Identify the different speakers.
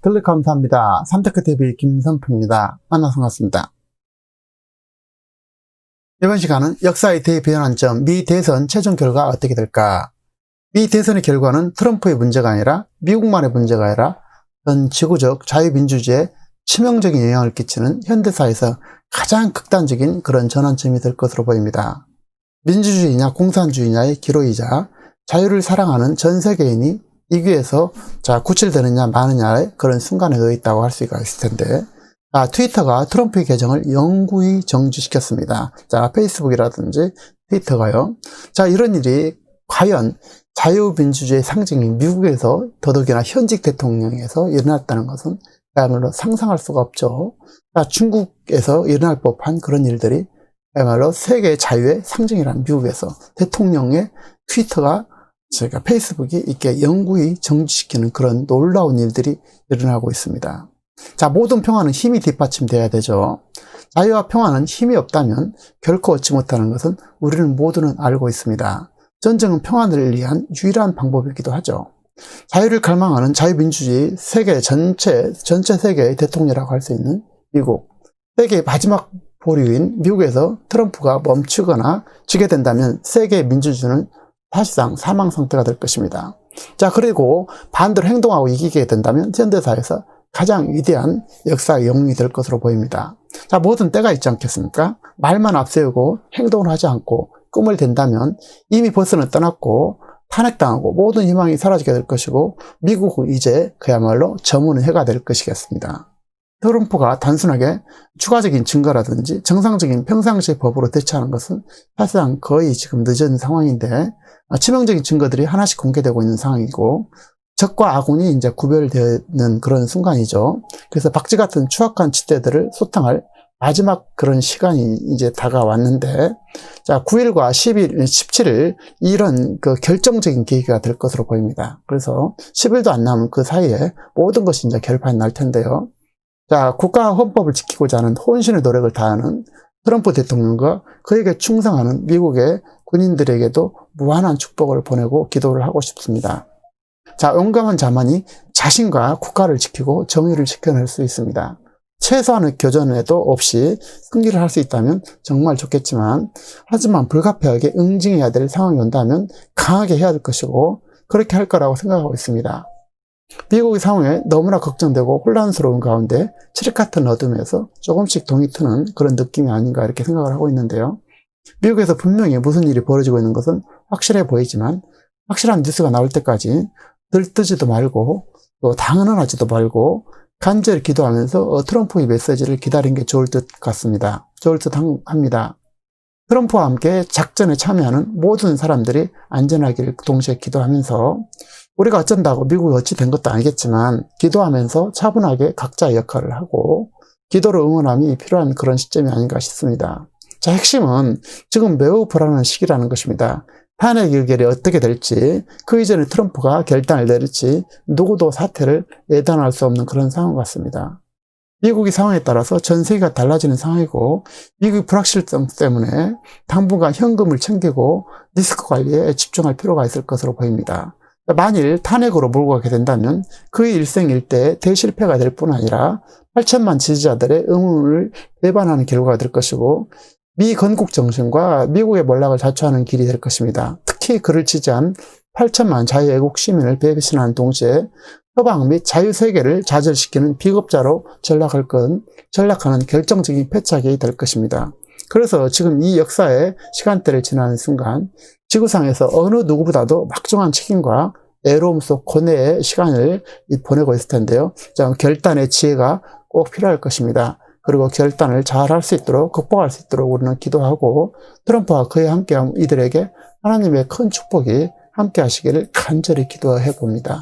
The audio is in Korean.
Speaker 1: 클릭 감사합니다. 삼테크TV 김선표입니다. 만나서 반갑습니다. 이번 시간은 역사의 대변환 점, 미 대선 최종 결과 어떻게 될까? 미 대선의 결과는 트럼프의 문제가 아니라 미국만의 문제가 아니라 전 지구적 자유민주주의에 치명적인 영향을 끼치는 현대사에서 가장 극단적인 그런 전환점이 될 것으로 보입니다. 민주주의냐 공산주의냐의 기로이자 자유를 사랑하는 전 세계인이 이기에서 자 구출되느냐 마느냐의 그런 순간에 놓여 있다고 할 수가 있을 텐데 자, 트위터가 트럼프의 계정을 영구히 정지시켰습니다. 자, 페이스북이라든지 트위터가요. 자, 이런 일이 과연 자유민주주의 상징인 미국에서 더더욱이나 현직 대통령에서 일어났다는 것은 그야말로 상상할 수가 없죠. 자, 중국에서 일어날 법한 그런 일들이 그야말로 세계 자유의 상징이라는 미국에서 대통령의 트위터가 저희가 페이스북이 이렇게 영구히 정지시키는 그런 놀라운 일들이 일어나고 있습니다. 자, 모든 평화는 힘이 뒷받침돼야 되죠. 자유와 평화는 힘이 없다면 결코 얻지 못하는 것은 우리는 모두는 알고 있습니다. 전쟁은 평화를 위한 유일한 방법이기도 하죠. 자유를 갈망하는 자유민주주의 세계 전체, 전체 세계의 대통령이라고 할 수 있는 미국. 세계의 마지막 보류인 미국에서 트럼프가 멈추거나 지게 된다면 세계 민주주의는 사실상 사망 상태가 될 것입니다. 자, 그리고 반대로 행동하고 이기게 된다면 현대사에서 가장 위대한 역사의 영웅이 될 것으로 보입니다. 자, 모든 때가 있지 않겠습니까? 말만 앞세우고 행동을 하지 않고 꿈을 댄다면 이미 버스는 떠났고 탄핵당하고 모든 희망이 사라지게 될 것이고 미국은 이제 그야말로 저문의 해가 될 것이겠습니다. 트럼프가 단순하게 추가적인 증거라든지 정상적인 평상시의 법으로 대처하는 것은 사실상 거의 지금 늦은 상황인데 치명적인 증거들이 하나씩 공개되고 있는 상황이고 적과 아군이 이제 구별되는 그런 순간이죠. 그래서 박쥐 같은 추악한 짓대들을 소탕할 마지막 그런 시간이 이제 다가왔는데, 자, 9일과 10일, 17일, 이런 그 결정적인 계기가 될 것으로 보입니다. 그래서 10일도 안 남은 그 사이에 모든 것이 이제 결판이 날 텐데요. 자, 국가 헌법을 지키고자 하는 혼신의 노력을 다하는 트럼프 대통령과 그에게 충성하는 미국의 군인들에게도 무한한 축복을 보내고 기도를 하고 싶습니다. 자, 용감한 자만이 자신과 국가를 지키고 정의를 지켜낼 수 있습니다. 최소한의 교전에도 없이 승리를 할 수 있다면 정말 좋겠지만, 하지만 불가피하게 응징해야 될 상황이 온다면 강하게 해야 될 것이고, 그렇게 할 거라고 생각하고 있습니다. 미국의 상황에 너무나 걱정되고 혼란스러운 가운데 칠흑 같은 어둠에서 조금씩 동이 트는 그런 느낌이 아닌가 이렇게 생각을 하고 있는데요. 미국에서 분명히 무슨 일이 벌어지고 있는 것은 확실해 보이지만 확실한 뉴스가 나올 때까지 들뜨지도 말고 또 당연하지도 말고 간절히 기도하면서 어, 트럼프의 메시지를 기다린 게 좋을 듯 같습니다. 좋을 듯 합니다. 트럼프와 함께 작전에 참여하는 모든 사람들이 안전하기를 동시에 기도하면서 우리가 어쩐다고 미국이 어찌 된 것도 아니겠지만 기도하면서 차분하게 각자의 역할을 하고 기도로 응원함이 필요한 그런 시점이 아닌가 싶습니다. 자, 핵심은 지금 매우 불안한 시기라는 것입니다. 탄핵 의결이 어떻게 될지 그 이전에 트럼프가 결단을 내릴지 누구도 사태를 예단할 수 없는 그런 상황 같습니다. 미국의 상황에 따라서 전 세계가 달라지는 상황이고 미국의 불확실성 때문에 당분간 현금을 챙기고 리스크 관리에 집중할 필요가 있을 것으로 보입니다. 만일 탄핵으로 몰고 가게 된다면 그의 일생 일대 대실패가 될 뿐 아니라 8천만 지지자들의 의문을 배반하는 결과가 될 것이고 미 건국 정신과 미국의 몰락을 자초하는 길이 될 것입니다. 특히 그를 지지한 8천만 자유애국 시민을 배신하는 동시에 서방 및 자유세계를 좌절시키는 비겁자로 전락할 건, 전락하는 결정적인 패착이 될 것입니다. 그래서 지금 이 역사의 시간대를 지나는 순간 지구상에서 어느 누구보다도 막중한 책임과 애로움 속 고뇌의 시간을 보내고 있을 텐데요. 결단의 지혜가 꼭 필요할 것입니다. 그리고 결단을 잘 할 수 있도록 극복할 수 있도록 우리는 기도하고 트럼프와 그에 함께한 이들에게 하나님의 큰 축복이 함께 하시기를 간절히 기도해 봅니다.